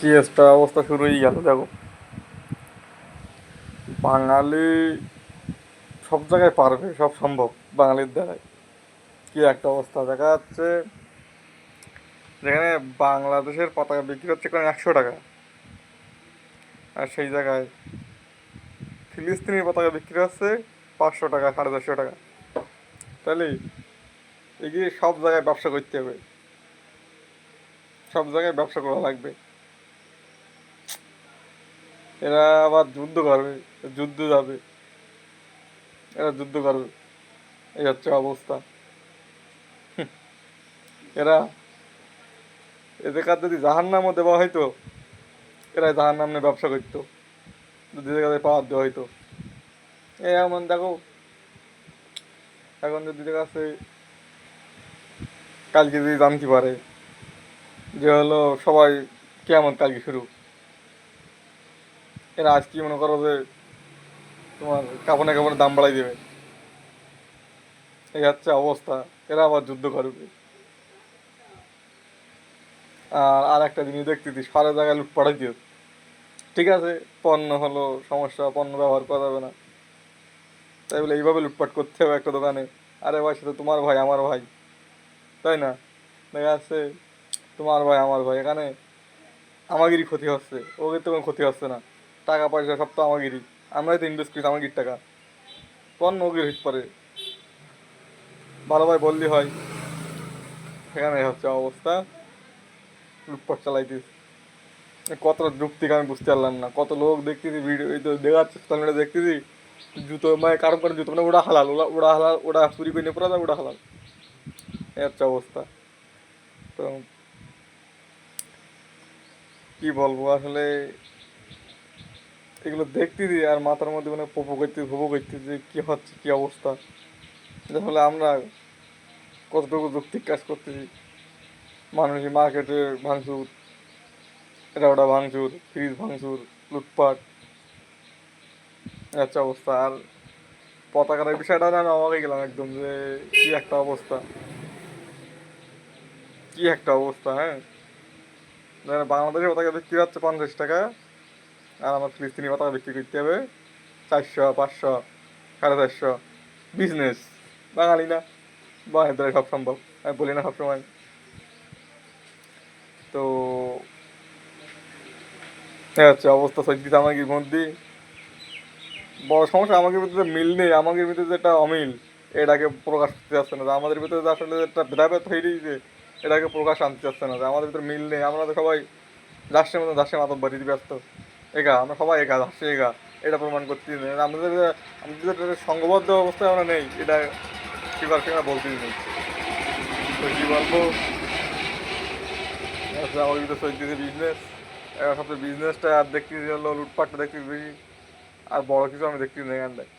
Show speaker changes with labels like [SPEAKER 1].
[SPEAKER 1] কেসটা অবস্থা শুরু হয়ে গেল, দেখো। বাঙালি সব জায়গায় পারবে, সব সম্ভব বাঙালির দ্বারাই। কি একটা অবস্থা, দেখা যাচ্ছে যেখানে বাংলাদেশের পতাকা বিক্রি হচ্ছে কারণ একশো টাকা। আর সেই জায়গায় ফিলিস্তিনের পতাকা বিক্রি হচ্ছে পাঁচশো টাকা, সাড়ে চারশো টাকা। তাহলে এগিয়ে সব জায়গায় ব্যবসা করতে হবে। সব জায়গায় ব্যবসা করা লাগবে। এরা আবার যুদ্ধ করবে, যুদ্ধ যাবে। এরা যুদ্ধ করবে। এই হচ্ছে অবস্থা। এরা এদের কাছে যদি জাহার নামও দেওয়া হয়তো এরা জাহার নাম ব্যবসা করতো। যদি এদের কাছে পাওয়ার দেওয়া হয়তো এই এমন, দেখো। এখন যদি কাছে কালকে যদি জানতে পারে যে হলো সবাই কেমন কালকে শুরু। এরা আজ কি মনে করো যে তোমার কাপড়ে কাপড়ে দাম বাড়াই দেবে? এই হচ্ছে অবস্থা। এরা আবার যুদ্ধ করবে। আর আর একটা জিনিস দেখতেছি সারা জায়গায় লুট পাঠাই দিও। ঠিক আছে, পণ্য হলো সমস্যা, পণ্য ব্যবহার করা যাবে না। তাই বলে এইভাবে লুটপাট করতে হবে একটা দোকানে। আরে ভাই, সেটা তোমার ভাই, আমার ভাই। তাই না? দেখা যাচ্ছে তোমার ভাই, আমার ভাই। এখানে আমাদেরই ক্ষতি হচ্ছে। ওকে তো কোনো ক্ষতি হচ্ছে না। টাকা পয়সা সব তো আমাদেরই আমরাই তো ইনভেস্ট করি আমাদের টাকা। পণ্য ওগির হইতে পারে? ভালো ভাই বললি হয়। সেখানে হচ্ছে অবস্থা। লুটপাট চালাইতিস কত যুক্তিকে আমি বুঝতে পারলাম না। কত লোক দেখতেছি ভিডিও এই তো দেখাচ্ছে সোশ্যাল দেখতেছি। জুতো মানে কারও কারও জুতো মানে ওটা হালাল ওরা ওরা হালাল ওটা চুরি করে নিয়ে পড়া যায় ওটা হালাল। এই হচ্ছে অবস্থা। তো কি বলব আসলে এগুলো দেখতেছি আর মাথার মধ্যে মানে পোপো করতে, ভোপো করতে যে কী হচ্ছে, কী অবস্থা। তাহলে আমরা কতটুকু যৌক্তিক কাজ করতেছি। মানুষ মার্কেটে ভাঙচুর এটা ওটা ভাঙচুর ফ্রিজ ভাঙচুর, লুটপাট। হচ্ছে অবস্থা। আর পতাকার বিষয়টা আমি আমাকে গেলাম একদম যে কি একটা অবস্থা। কি একটা অবস্থা হ্যাঁ? যেন বাংলাদেশের পতাকা বিক্রি হচ্ছে পঞ্চাশ টাকা। আর আমার ফিলিস্তিনি পতাকা বিক্রি করতে হবে? চারশো, পাঁচশো, সাড়ে চারশো। বিজনেস বাঙালি না। বাঙালির দ্বারা সব সম্ভব। আমি বলি না সবসময়। তো হচ্ছে অবস্থা সজ্জিত আমাকে মধ্যে বড় সমস্যা, আমাদের ভিতরে মিল নেই। আমাদের ভিতরে যেটা অমিল। এটাকে প্রকাশ করতে যাচ্ছে না। আমাদের ভিতরে যে আসলে একটা ভেদাভেদ হয়ে গিয়েছে এটাকে প্রকাশ আনতে চাচ্ছে না। আমাদের ভিতরে মিল নেই। আমরা তো সবাই দাসের মতো দাসের মাতব বাড়িতে ব্যস্ত। একা আমরা সবাই একা আসছি একা এটা প্রমাণ করতে আমাদের আমাদের সংঘবদ্ধ অবস্থায় আমরা নেই, এটা শিবার স্বীকার বলতেই নেই তো কী বলব? আমার চলতেছে বিজনেস এবার সবচেয়ে বিজনেসটা আর দেখতে হলো লুটপাটটা দেখতে বেশি আর বড় কিছু আমি দেখতে নেই এখানটায়